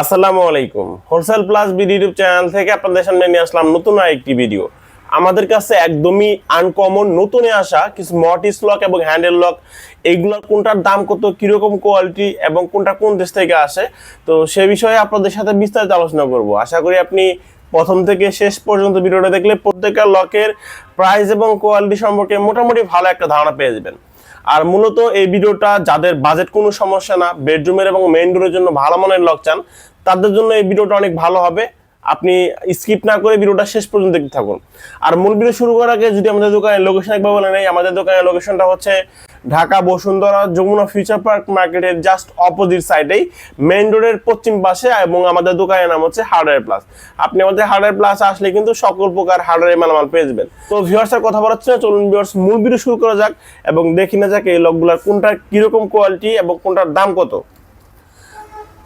আসসালামু আলাইকুম। Wholesale plus BD YouTube channel থেকে আপনাদের সামনে নিয়ে আসলাম নতুন আরেকটি ভিডিও। আমাদের কাছে একদমই আনকমন নতুনে আসা কিছু মটিস লক এবং হ্যান্ডেল লক এইগুলোর কোনটার দাম কত, কীরকম কোয়ালিটি এবং কোনটা কোন দেশ থেকে আসে? তো সে বিষয়ে আপনাদের সাথে বিস্তারিত আলোচনা করব। আশা করি আপনি প্রথম থেকে শেষ পর্যন্ত ভিডিওটা দেখলে প্রত্যেকটা লকের প্রাইস এবং কোয়ালিটি সম্পর্কে মোটামুটি ভালো একটা ধারণা পেয়ে যাবেন। আর মূলত এই ভিডিওটা যাদের বাজেট কোনো সমস্যা না বেডরুমের এবং মেইন ডোরের জন্য ভালো মানের লক চান, তাদের জন্য এই ভিডিওটা অনেক ভালো হবে। আপনি স্কিপ না করে ভিডিওটা শেষ পর্যন্ত দেখতে থাকুন। আর মূল ভিডিও শুরু করার আগে যদি আমাদের দোকানের লোকেশন একবার বলে নেই, আমাদের দোকানের লোকেশনটা হচ্ছে ঢাকা, বসুন্ধরা, যমুনা ফিউচার পার্ক মার্কেটের জাস্ট অপোজিট সাইডেই মেইন রোডের পশ্চিম পাশে এবং আমাদের দোকানের নাম হচ্ছে হার্ডওয়্যার প্লাস আপনি আমাদের হার্ডওয়্যার প্লাস আসলে কিন্তু সকল প্রকার হার্ডওয়্যার মালামাল পেয়ে যাবেন। তো ভিউয়ার্সের কথা বলাচ্ছে না, চলুন ভিউয়ার্স মূল ভিডিও শুরু করা যাক এবং দেখি না যাক এই লকগুলার কোনটার কীরকম কোয়ালিটি এবং কোনটার দাম কত।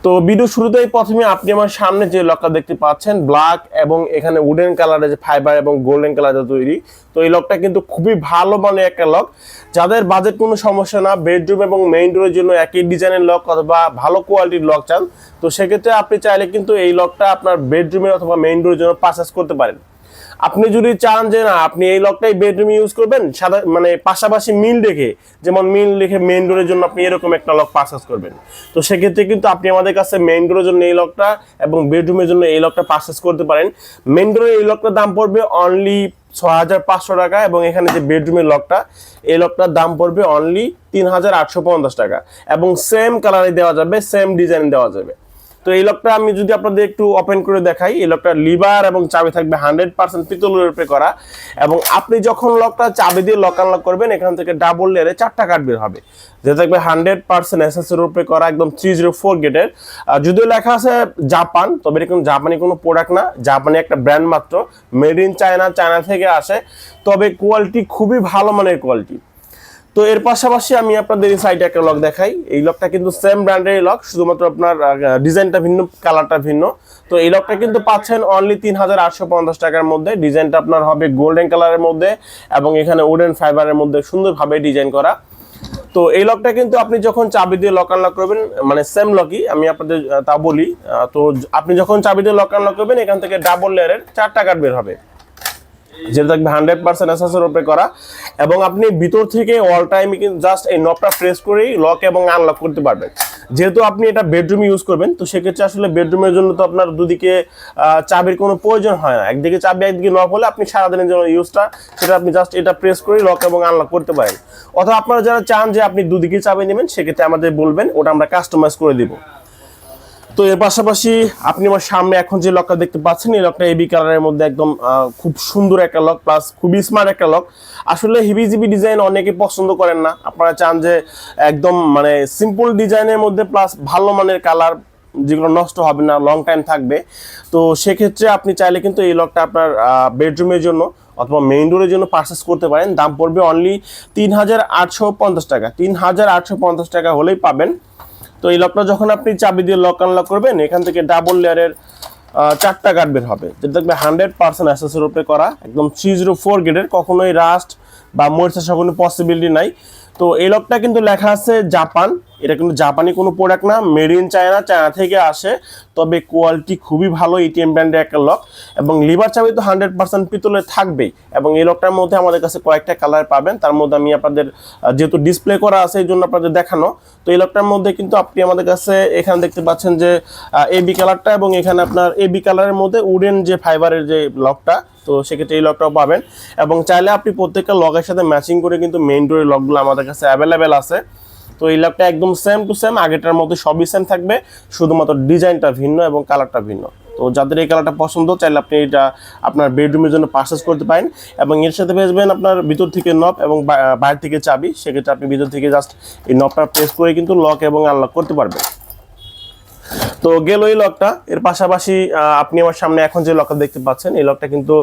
তো ভিডিও শুরুতেই প্রথমে আপনি আমার সামনে যে লকটা দেখতে পাচ্ছেন ব্ল্যাক এবং এখানে উডেন কালারের যে ফাইবার এবং গোল্ডেন কালারের তৈরি। তো এই লকটা কিন্তু খুবই ভালো মানের একটা লক যাদের বাজেট কোনো সমস্যা না বেডরুম এবং মেইন ডোরের জন্য একই ডিজাইনের লক অথবা ভালো কোয়ালিটির লক চান, তো সেক্ষেত্রে আপনি চাইলে কিন্তু এই লকটা আপনার বেডরুমের অথবা মেইন ডোরের জন্য পারচেস করতে পারেন। আপনি যদি চান যে না, আপনি এই লকটাই বেডরুমে ইউজ করবেন, সাদা মানে পাশাপাশি মিল রেখে যেমন মিল রেখে মেইন ডোরের জন্য আপনি এরকম একটা লক পারচেস করবেন। তো সেক্ষেত্রে কিন্তু আপনি আমাদের কাছে মেইন ডোরের জন্য এই লকটা এবং বেডরুমের জন্য এই লকটা পারচেস করতে পারেন। মেইন ডোরের এই লকটার দাম পড়বে অনলি ছ হাজার পাঁচশো টাকা এবং এখানে যে বেডরুমের লকটা এই লকটার দাম পড়বে অনলি তিন হাজার আটশো পঞ্চাশ টাকা এবং সেম কালারে দেওয়া যাবে সেম ডিজাইন দেওয়া যাবে। তো এই লকটা আমি যদি আপনাদের একটু ওপেন করে দেখাই, এই লকটা লিভার এবং চাবি থাকবে হান্ড্রেড পার্সেন্ট পিতলের উপরে করা। এবং আপনি যখন লকটা চাবি দিয়ে লক আনলক করবেন, এখান থেকে ডাবল লেয়ারে চারটা কার্ড বের হবে। যে থাকবে হান্ড্রেড পার্সেন্ট এসএসের উপরে করা, একদম থ্রি জিরো ফোর গেটের যদিও লেখা আছে জাপান তবে এটা কোনো জাপানি কোনো প্রোডাক্ট না। জাপানি একটা ব্র্যান্ড মাত্র। মেড ইন চায়না চায়না থেকে আসে। তবে কোয়ালিটি খুবই ভালো মানের কোয়ালিটি তো এর পাশাপাশি আমি আপনাদের এই সাইডে একটা লক দেখাই। এই লকটা কিন্তু সেম ব্র্যান্ডের লক শুধুমাত্র আপনার ডিজাইনটা ভিন্ন কালারটা ভিন্ন। তো এই লকটা কিন্তু পাচ্ছেন অনলি তিন হাজার আটশো পঞ্চাশ টাকার মধ্যে। ডিজাইনটা আপনার হবে গোল্ডেন কালারের মধ্যে এবং এখানে উডেন ফাইবারের মধ্যে সুন্দরভাবে ডিজাইন করা। তো এই লকটা কিন্তু আপনি যখন চাবি দিয়ে লক আনলক করবেন মানে সেম লকই আমি আপনাদের তা বলি। তো আপনি যখন চাবি দিয়ে লক আনলক করবেন, এখান থেকে ডাবল লেয়ারের চারটা কার্ড বের হবে। যেটা থাকবে হান্ড্রেড পার্সেন্ট এসএসের উপরে করা। এবং আপনি ভিতর থেকে অল টাইম জাস্ট এই নবটা প্রেস করেই লক এবং আনলক করতে পারবেন। যেহেতু আপনি এটা বেডরুমে ইউজ করবেন, তো সেক্ষেত্রে আসলে বেডরুমের জন্য তো আপনার দুদিকে চাবির কোনো প্রয়োজন হয় না। একদিকে চাবি, একদিকে নব হলে আপনি সারাদিনের জন্য ইউজটা সেটা আপনি জাস্ট এটা প্রেস করেই লক এবং আনলক করতে পারেন। অথবা আপনারা যারা চান যে আপনি দুদিকে চাবি নেবেন, সেক্ষেত্রে আমাদের বলবেন, ওটা আমরা কাস্টমাইজ করে দিব। তো এর পাশাপাশি আপনি আমার সামনে এখন যে লকটা দেখতে পাচ্ছেন, এই লকটা এবি কালারের মধ্যে একদম খুব সুন্দর একটা লক প্লাস খুবই স্মার্ট একটা লক আসলে হিবি জিবি ডিজাইন অনেকে পছন্দ করেন না। আপনারা চান যে একদম মানে সিম্পল ডিজাইনের মধ্যে প্লাস ভালো মানের কালার যেগুলো নষ্ট হবে না লং টাইম থাকবে। তো সেক্ষেত্রে আপনি চাইলে কিন্তু এই লকটা আপনার বেডরুমের জন্য অথবা মেইন ডোরের জন্য পারচেস করতে পারেন। দাম পড়বে অনলি তিন হাজার আটশো পঞ্চাশ টাকা। তিন হাজার আটশো পঞ্চাশ টাকা হলেই পাবেন। তো এই লকটা যখন আপনি চাবি দিয়ে লক আনলক করবেন, এখান থেকে ডাবল লেয়ারের চারটা গার্ড বের হবে। যেটা দেখবে হান্ড্রেড পার্সেন্ট অ্যাসেসের উপরে করা, একদম থ্রি জিরো ফোর গ্রেডের কখনোই রাস্ট বা মরিচাষা কোনো পসিবিলিটি নাই। তো এই লকটা কিন্তু লেখা আছে জাপান। এটা কিন্তু জাপানি কোনো প্রোডাক্ট না মেড ইন চায়না চায়না থেকে আসে। তবে কোয়ালিটি খুবই ভালো এটিএম ব্র্যান্ডের একটা লক এবং লিভার চাবি তো হান্ড্রেড পার্সেন্ট পিতলে থাকবেই এবং এই লকটার মধ্যে আমাদের কাছে কয়েকটা কালার পাবেন। তার মধ্যে আমি আপনাদের যেহেতু ডিসপ্লে করা আছে এই জন্য আপনাদের দেখানো, তো এই লকটার মধ্যে কিন্তু আপনি আমাদের কাছে এখানে দেখতে পাচ্ছেন যে এবি কালারটা এবং এখানে আপনার এবি কালারের মধ্যে উডেন যে ফাইবারের যে লকটা তো সেক্ষেত্রে এই লকটাও পাবেন। এবং চাইলে আপনি প্রত্যেকটা লকের সাথে ম্যাচিং করে কিন্তু মেইন ডোরের লকগুলো আমাদের কাছে অ্যাভেলেবেল আছে। তো এই লকটা একদম সেম টু সেম আগেটার মধ্যে সবই সেম থাকবে, শুধুমাত্র ডিজাইনটা ভিন্ন এবং কালারটা ভিন্ন। তো যাদের এই কালারটা পছন্দ, চাইলে আপনি এটা আপনার বেডরুমের জন্য পারচেস করতে পারেন এবং এর সাথে পেয়েছেন আপনার ভিতর থেকে নব এবং বাইরে থেকে চাবি। সেক্ষেত্রে আপনি ভিতর থেকে জাস্ট এই নবটা প্রেস করে কিন্তু লক এবং আনলক করতে পারবেন। তো গেল এই লকটা এর পাশাপাশি আপনি আমার সামনে এখন যে লকটা দেখতে পাচ্ছেন, এই লকটা কিন্তু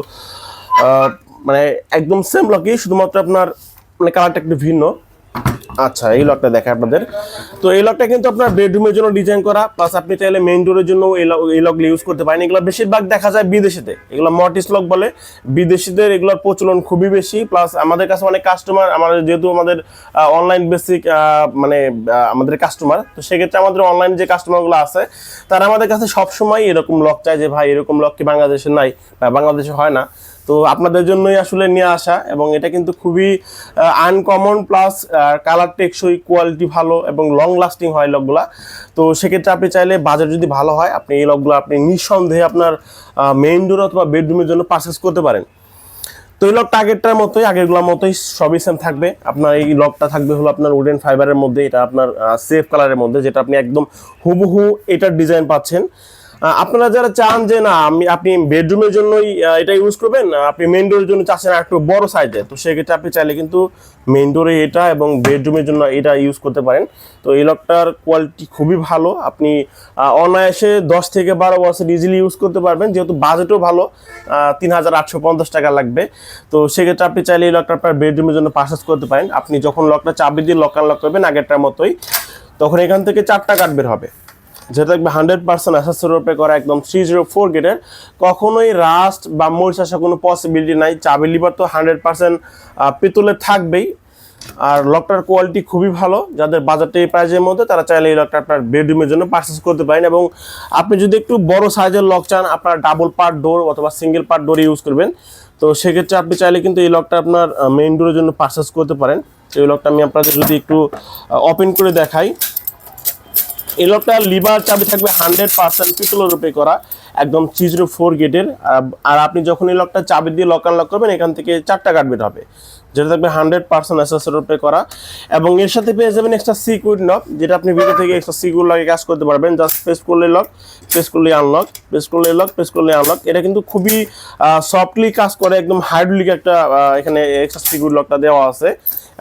মানে একদম সেম লকই শুধুমাত্র আপনার মানে কালারটা একটু ভিন্ন। আচ্ছা এই লকটা দেখে আপনাদের। তো এই লকটা কিন্তু আপনার বেডরুমের জন্য ডিজাইন করা প্লাস আপনি চাইলে মেইন ডোরের জন্য এই লক ইউজ করতে পারেন। এগুলো বেশিরভাগ দেখা যায় বিদেশিতে। এগুলো মর্টিস লক বলে। বিদেশিদের এগুলোর প্রচলন খুবই বেশি প্লাস আমাদের কাছে অনেক কাস্টমার আমাদের যেহেতু আমাদের অনলাইন বেসিক মানে আমাদের কাস্টমার তো সেক্ষেত্রে আমাদের অনলাইন যে কাস্টমারগুলো আছে, তারা আমাদের কাছে সবসময় এরকম লক চায় যে, ভাই, এরকম লক কি বাংলাদেশে নাই? বা, বাংলাদেশে হয় না। তো আপনাদের জন্যই আসলে নিয়ে আসা এবং এটা কিন্তু খুবই আনকমন প্লাস কালার টেকসই কোয়ালিটি ভালো এবং লং লাস্টিং হয় লকগুলা তো সেক্ষেত্রে আপনি চাইলে বাজার যদি ভালো হয়, আপনি এই লকগুলো আপনি নিঃসন্দেহে আপনার মেইন ডোর অথবা বেডরুমের জন্য পারচেস করতে পারেন। তো এই লকটা আগেরটার মতোই, আগেরগুলোর মতোই সবই সেম থাকবে। আপনার এই লকটা থাকবে হলো আপনার উডেন ফাইবারের মধ্যে, এটা আপনার সেফ কালারের মধ্যে, যেটা আপনি একদম হুবহু এটার ডিজাইন পাচ্ছেন। আপনারা যারা চান যে না, আমি, আপনি বেডরুমের জন্যই এটা ইউজ করবেন আপনি মেইন ডোরের জন্য চাচ্ছেন একটু বড় সাইজে তো সেক্ষেত্রে আপনি চাইলে কিন্তু মেইন ডোরে এটা এবং বেডরুমের জন্য এটা ইউজ করতে পারেন। তো এই লকটার কোয়ালিটি খুবই ভালো। আপনি অনায়াসে দশ থেকে বারো বছর ইজিলি ইউজ করতে পারবেন, যেহেতু বাজেটও ভালো তিন হাজার আটশো পঞ্চাশ টাকা লাগবে। তো সেক্ষেত্রে আপনি চাইলে এই লকটা আপনার বেডরুমের জন্য পারচেস করতে পারেন। আপনি যখন লকটা চাবি দিয়ে লক আনলক করবেন আগেরটার মতোই, তখন এখান থেকে চারটা কাঠ বের হবে। যেটা থাকবে হান্ড্রেড পার্সেন্ট অ্যাসেসর রূপে করা একদম থ্রি জিরো ফোর গেটের কখনোই রাস্ট বা মরিচ আসার কোনো পসিবিলিটি নাই। চাবি লিভার তো হান্ড্রেড পার্সেন্ট পিতলের থাকবেই। আর লকটার কোয়ালিটি খুবই ভালো। যাদের বাজারটা প্রাইজের মধ্যে, তারা চাইলে এই লকটা আপনার বেডরুমের জন্য পারচেস করতে পারেন। এবং আপনি যদি একটু বড় সাইজের লক চান, আপনার ডাবল পার্ট ডোর অথবা সিঙ্গেল পার্ট ডোর ইউজ করবেন। তো সেক্ষেত্রে আপনি চাইলে কিন্তু এই লকটা আপনার মেইন ডোরের জন্য পারচেস করতে পারেন। এই লকটা আমি আপনাদের যদি একটু ওপেন করে দেখাই। এই লিভার চাবি থাকবে হান্ড্রেড পার্সেন্ট পিতলের রূপে করা, একদম থ্রি জিরো ফোর গেটের। আর আপনি যখন এই লকটা চাবি দিয়ে লক করবেন, এখান থেকে চারটা কাঠ বের হবে। যেটা থাকবে হান্ড্রেড পার্সেন্ট রূপে করা এবং এর সাথে পেয়ে যাবেন এক্সট্রা সিকিউরিটি লক যেটা আপনি ভিতর থেকে এক্সট্রা সিকিউর লকে কাজ করতে পারবেন। জাস্ট প্রেস করলে লক প্রেস করলে আনলক প্রেস করলে লক প্রেস করলে আনলক এটা কিন্তু খুবই সফটলি কাজ করে, একদম হাইড্রোলিক একটা এখানে এক্সট্রা সিকিউর লকটা দেওয়া আছে।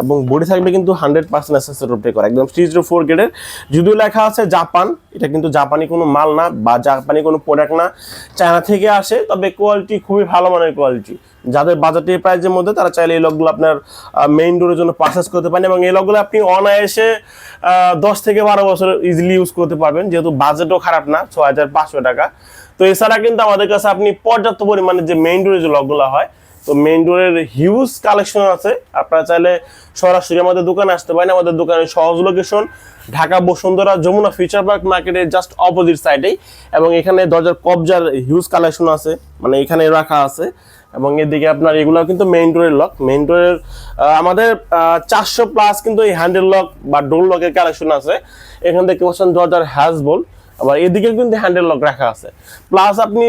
এবং বডি থাকবে কিন্তু হান্ড্রেড পার্সেন্ট অ্যাসেসের রূপে করা, একদম থ্রি জিরো ফোর গ্রেডের যদিও লেখা আছে জাপান, এটা কিন্তু জাপানি কোনো মাল না বা জাপানি কোনো প্রোডাক্ট না, চায়না থেকে আসে, তবে কোয়ালিটি খুবই ভালো মানের কোয়ালিটি যাদের বাজেট এই প্রাইজের মধ্যে, তারা চাইলে এই লকগুলো আপনার মেইন ডোরের জন্য পারচেস করতে পারেন এবং এই লকগুলো আপনি অনায়াসে দশ থেকে বারো বছর ইজিলি ইউজ করতে পারবেন, যেহেতু বাজেটও খারাপ না ছ হাজার পাঁচশো টাকা। তো এছাড়া কিন্তু আমাদের কাছে আপনি পর্যাপ্ত পরিমাণে যে মেইন ডোরের যে লকগুলো হয় তো মেইন ডোরের হিউজ কালেকশন আছে। আপনারা চাইলে সরাসরি আমাদের দোকানে আসতে পারেন। আমাদের দোকানের সহজ location Dhaka Bashundhara Jamuna future park মার্কেটের জাস্ট অপোজিট সাইডেই এবং এখানে দরজার কবজার হিউজ কালেকশন আছে মানে এখানে রাখা আছে। এবং এদিকে আপনার এগুলো কিন্তু মেইন ডোরের লক মেইন ডোরের আমাদের চারশো প্লাস কিন্তু এই হ্যান্ডেল লক বা ডোর লকের কালেকশন আছে। এখান থেকে বলছেন দরজার হ্যাজবোল আবার এদিকেও কিন্তু হ্যান্ডেল লক রাখা আছে। প্লাস আপনি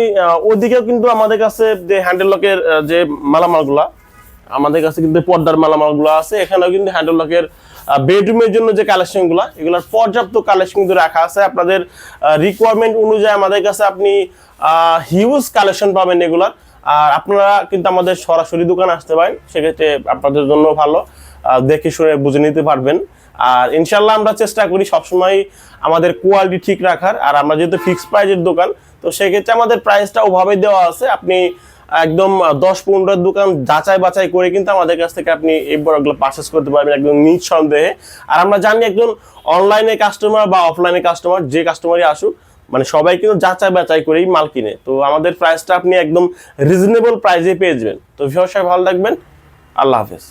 ওদিকেও কিন্তু আমাদের কাছে যে হ্যান্ডেল লকের যে মালামালগুলা, আমাদের কাছে কিন্তু পর্দার মালামালগুলো আছে। এখানেও কিন্তু হ্যান্ডেল লকের বেডরুমের জন্য যে কালেকশনগুলো এগুলোর পর্যাপ্ত কালেকশন কিন্তু রাখা আছে। আপনাদের রিকোয়ারমেন্ট অনুযায়ী আমাদের কাছে আপনি হিউজ কালেকশন পাবেন এগুলার। আর আপনারা কিন্তু আমাদের সরাসরি দোকানে আসতে পারেন। সেক্ষেত্রে আপনাদের জন্য ভালো। দেখে শুনে বুঝে নিতে পারবেন। আর ইনশাল্লাহ আমরা চেষ্টা করি সবসময় আমাদের কোয়ালিটি ঠিক রাখার। আর আমরা যেহেতু ফিক্সড প্রাইজের দোকান, তো সেক্ষেত্রে আমাদের প্রাইসটা ওভাবে দেওয়া আছে। আপনি একদম দশ পনেরোর দোকান যাচাই বাছাই করে কিন্তু আমাদের কাছ থেকে আপনি এই বড়গুলো পারচেস করতে পারবেন একদম নিঃসন্দেহে। আর আমরা জানি একজন অনলাইনে কাস্টমার বা অফলাইনে কাস্টমার যে কাস্টমারই আসুক মানে সবাই কিন্তু যাচাই বাছাই করেই মাল কিনে। তো আমাদের প্রাইসটা আপনি একদম রিজনেবল প্রাইসে পেয়ে যাবেন। তো সবাই ভালো থাকবেন। আল্লাহ হাফেজ।